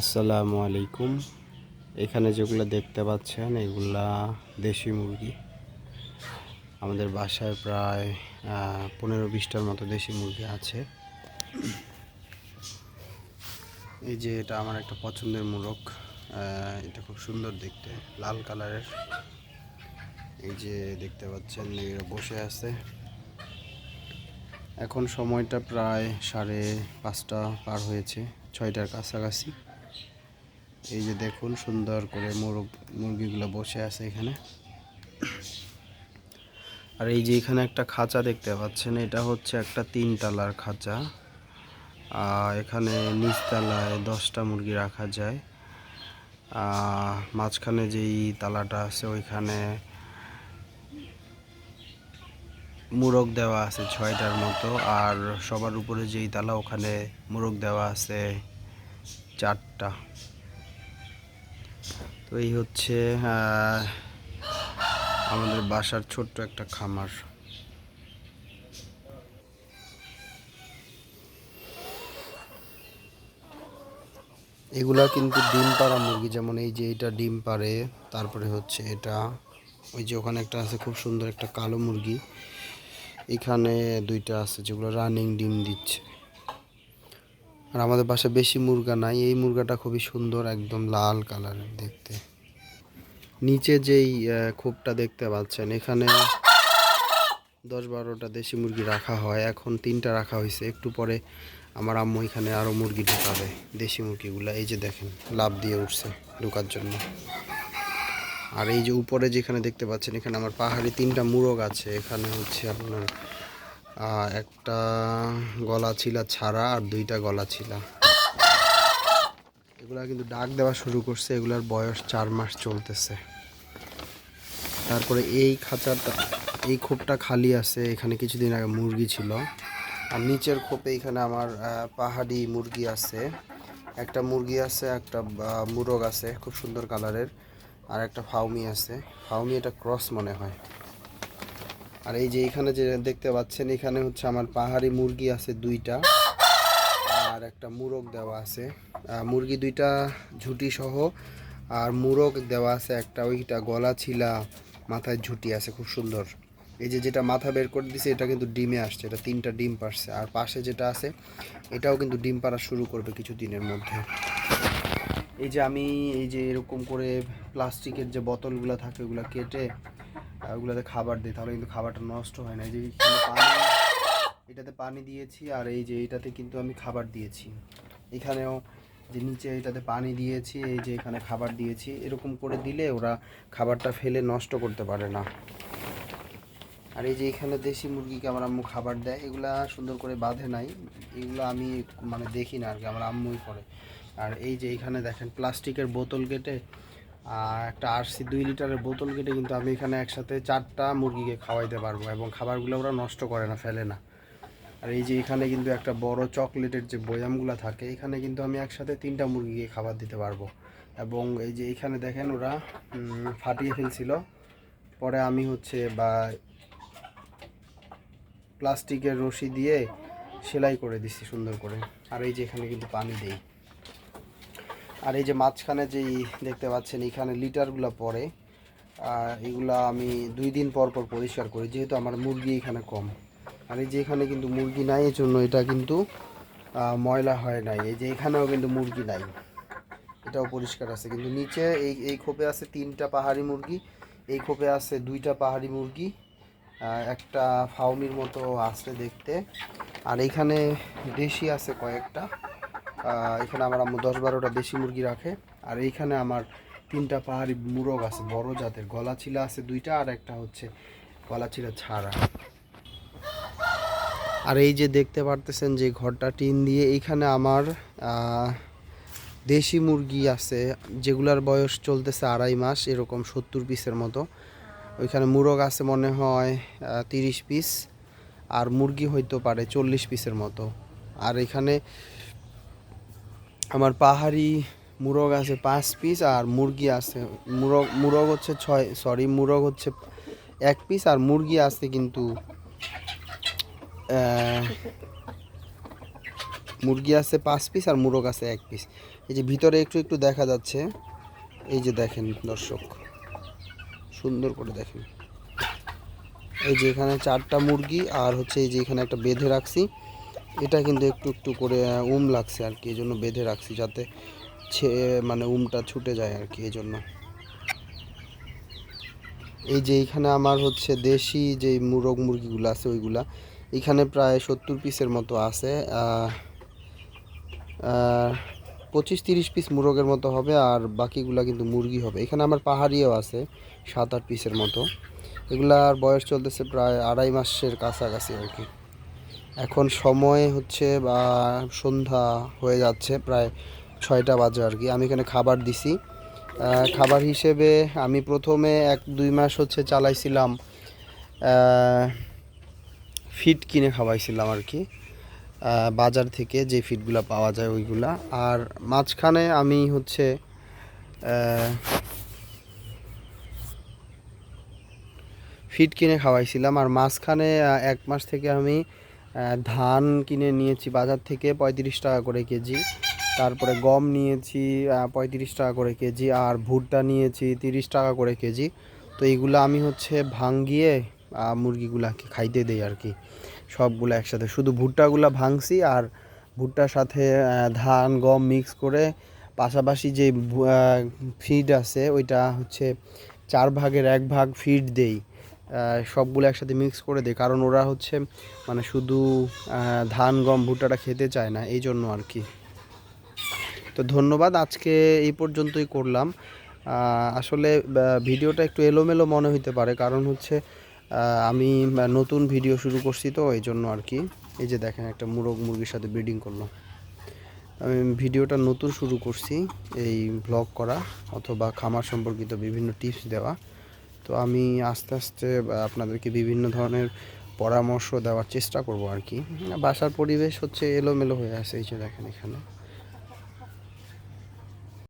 আসসালামু আলাইকুম। এখানে যেগুলো দেখতে পাচ্ছেন, এগুলা দেশি মুরগি। আমাদের বাসায় প্রায় পনেরো বিশটার মতো দেশি মুরগি আছে। এই যে এটা আমার একটা পছন্দের মুরগ। এটা খুব সুন্দর দেখতে, লাল কালারের। এই যে দেখতে পাচ্ছেন, এরা বসে আছে। এখন সময়টা প্রায় সাড়ে পাঁচটা পার হয়েছে, ছয়টার কাছাকাছি। এই যে দেখুন, সুন্দর করে মুরগ, মুরগিগুলো বসে আছে এখানে। আর এই যে এখানে একটা খাঁচা দেখতে পাচ্ছেন, এটা হচ্ছে একটা তিন তালার খাঁচা এখানে নিচতলায় দশটা মুরগি রাখা যায়। মাঝখানে যেই তালাটা আছে, ওইখানে মুরগ দেওয়া আছে ছয়টার মতো। আর সবার উপরে যেই তালা, ওখানে মুরগ দেওয়া আছে চারটা। তো এই হচ্ছে আমাদের বাসার ছোট্ট একটা খামার। এগুলা কিন্তু ডিম পাড়া মুরগি, যেমন এই যে এটা ডিম পাড়ে, তারপরে হচ্ছে এটা। ওই যে ওখানে একটা আছে, খুব সুন্দর একটা কালো মুরগি। এখানে দুইটা আছে, যেগুলো রানিং ডিম দিচ্ছে। আর আমাদের বাসায় বেশি মুরগা নাই। এই মুরগাটা খুবই সুন্দর, একদম লাল কালারের দেখতে। নিচে যেই খোপটা দেখতে পাচ্ছেন, এখানে দশ বারোটা দেশি মুরগি রাখা হয়। এখন তিনটা রাখা হয়েছে। একটু পরে আমার আম্মু এখানে আরও মুরগি ঢুকাবে, দেশি মুরগিগুলো। এই যে দেখেন লাভ দিয়ে উঠছে ঢোকার জন্য। আর এই যে উপরে যেখানে দেখতে পাচ্ছেন, এখানে আমার পাহাড়ি তিনটা মুরগ আছে। এখানে হচ্ছে আপনার একটা গলা ছিলা ছাড়া আর দুইটা গলা ছিলা। এগুলা কিন্তু ডাক দেওয়া শুরু করছে, এগুলার বয়স চার মাস চলতেছে। তারপরে এই খাঁচাটা, এই খোপটা খালি আছে, এখানে কিছুদিন আগে মুরগি ছিল। আর নিচের খোপে এখানে আমার পাহাড়ি মুরগি আছে। একটা মুরগি আছে, একটা মুরগ আছে, খুব সুন্দর কালারের আর একটা ফাউমি আছে। ফাউমি এটা ক্রস মনে হয়। আর এই যে এখানে যে দেখতে পাচ্ছেন, এখানে হচ্ছে আমার পাহাড়ি মুরগি আছে দুইটা। আর একটা মুরগ দেওয়া আছে। মুরগি দুইটা ঝুটি সহ, আর মুরগ দেওয়া আছে একটা, ওইটা গলা ছিলা, মাথায় ঝুটি আছে, খুব সুন্দর। এই যে যেটা মাথা বের করে দিছে, এটা কিন্তু ডিমে আসছে, এটা তিনটা ডিম পারছে আর পাশে যেটা আছে, এটাও কিন্তু ডিম পাড়া শুরু করবে কিছু দিনের মধ্যে। এই যে আমি এই যে এরকম করে প্লাস্টিকের যে বোতলগুলো থাকে, ওগুলো কেটে ওগুলোতে খাবার দিই, তাহলে কিন্তু খাবারটা নষ্ট হয় না। এই যে পানি, এটাতে পানি দিয়েছি আর এই যে এটাতে কিন্তু আমি খাবার দিয়েছি। এখানেও যে নিচে এটাতে পানি দিয়েছি, এই যে এখানে খাবার দিয়েছি, এরকম করে দিলে ওরা খাবারটা ফেলে নষ্ট করতে পারে না। আর এই যে এখানে দেশি মুরগিকে আমার আম্মু খাবার দেয়, এগুলা সুন্দর করে বাঁধে নাই, এগুলো আমি মানে দেখি না আর কি, আমার আম্মুই করে। আর এই যে এখানে দেখেন, প্লাস্টিকের বোতল কেটে একটা আরসি দুই লিটারের বোতল কেটে কিন্তু আমি এখানে একসাথে চারটা মুরগিকে খাওয়াইতে পারব এবং খাবারগুলো ওরা নষ্ট করে না, ফেলে না। আর এই যে এখানে কিন্তু একটা বড় চকলেটের যে বয়ামগুলো থাকে, এখানে কিন্তু আমি একসাথে তিনটা মুরগিকে খাবার দিতে পারব। এবং এই যে এখানে দেখেন ওরা ফাটিয়ে ফেলছিল। পরে আমি হচ্ছে বা প্লাস্টিকের রশি দিয়ে সেলাই করে দিচ্ছি সুন্দর করে। আর এই যে এখানে কিন্তু পানি দেই। আর এই যে মাঝখানে যেই দেখতে পাচ্ছেন, এখানে লিটারগুলো পড়ে। আর এগুলা আমি দুই দিন পর পর পরিষ্কার করি, যেহেতু আমার মুরগি এখানে কম। আর এই যে এখানে কিন্তু মুরগি নাই এর জন্য এটা কিন্তু ময়লা হয় নাই। এই যে এখানেও কিন্তু মুরগি নাই। এটাও পরিষ্কার আছে। কিন্তু নিচে এই এই খোপে আছে তিনটা পাহাড়ি মুরগি, এই খোপে আছে দুইটা পাহাড়ি মুরগি একটা ফাউমির মতো আছে দেখতে। আর এখানে দেশি আছে কয়েকটা। এখানে আমার আম্মু দশ বারোটা দেশি মুরগি রাখে। আর এইখানে আমার তিনটা পাহাড়ি মুরগ আছে, বড় জাতের। গলা চিলা আছে দুইটা, আর একটা হচ্ছে গলা চিলা ছাড়া। আর এই যে দেখতে পারতেছেন যে ঘরটা টিন দিয়ে, এইখানে আমার দেশি মুরগি আছে, যেগুলার বয়স চলতেছে আড়াই মাস, এরকম সত্তর পিসের মতো। ওইখানে মুরগ আছে মনে হয় তিরিশ পিস, আর মুরগি হইতে পারে চল্লিশ পিসের মতো। আর এখানে আমার পাহাড়ি মুরগ আছে পাঁচ পিস আর মুরগি আছে। মুরগ মুরগ হচ্ছে ছয় সরি মুরগ হচ্ছে এক পিস আর মুরগি আছে কিন্তু মুরগি আছে পাঁচ পিস আর মুরগ আছে এক পিস এই যে ভিতরে একটু একটু দেখা যাচ্ছে। এই যে দেখেন দর্শক, সুন্দর করে দেখেন। এই যে এখানে চারটা মুরগি আর হচ্ছে এই যে এখানে একটা বেঁধে রাখছি। এটা কিন্তু একটু একটু করে উম লাগছে আর কি এই জন্য বেঁধে রাখছি যাতে ছে মানে উমটা ছুটে যায় আর কি এই জন্য এই যে এইখানে আমার হচ্ছে দেশি যে মুরগ মুরগিগুলো আছে ওইগুলা, এখানে প্রায় সত্তর পিসের মতো আছে পঁচিশ তিরিশ পিস মুরগের মতো হবে আর বাকিগুলা কিন্তু মুরগি হবে। এখানে আমার পাহাড়িও আছে সাত আট পিসের মতো। এগুলার বয়স চলতেছে প্রায় আড়াই মাসের কাছাকাছি আর কি। এখন সময় হচ্ছে বা সন্ধ্যা হয়ে যাচ্ছে, প্রায় ছয়টা বাজে আর কি। আমি এখানে খাবার দিছি। খাবার হিসেবে আমি প্রথমে এক দুই মাস হচ্ছে চালাইছিলাম ফিড কিনে খাওয়াইছিলাম আর কি। বাজার থেকে যে ফিডগুলো পাওয়া যায় ওইগুলা। আর মাঝখানে আমি হচ্ছে ফিড কিনে খাওয়াইছিলাম। আর মাঝখানে এক মাস থেকে আমি ধান কিনে নিয়েছি বাজার থেকে পঁয়ত্রিশ টাকা করে কেজি। তারপরে গম নিয়েছি পঁয়ত্রিশ টাকা করে কেজি। আর ভুট্টা নিয়েছি তিরিশ টাকা করে কেজি। তো এইগুলো আমি হচ্ছে ভাঙ্গিয়ে মুরগিগুলাকে খাইতে দেই আর কি। সবগুলো একসাথে। শুধু ভুট্টাগুলো ভাঙছি আর ভুট্টার সাথে ধান, গম মিক্স করে পাশাপাশি যে ফিড আছে ওইটা হচ্ছে চার ভাগের এক ভাগ ফিড দেই। সবগুলো একসাথে মিক্স করে দেই কারণ ওরা হচ্ছে মানে শুধু ধান, গম, ভুট্টাটা খেতে চায় না, এই জন্য আর কি। তো ধন্যবাদ, আজকে এই পর্যন্তই করলাম। আসলে ভিডিওটা একটু এলোমেলো মনে হতে পারে, কারণ হচ্ছে আমি নতুন ভিডিও শুরু করছি তো, এই জন্য আর কি। এই যে দেখেন, একটা মুরগ মুরগির সাথে ব্রিডিং করলাম আমি ভিডিওটা নতুন শুরু করছি, এই ব্লগ করা, অথবা খামার সম্পর্কিত বিভিন্ন টিপস দেওয়া। তো আমি আস্তে আস্তে আপনাদেরকে বিভিন্ন ধরনের পরামর্শ দেওয়ার চেষ্টা করব আর কি। বাসার পরিবেশ হচ্ছে এলোমেলো হয়ে আছে, এই যে দেখেন এখানে।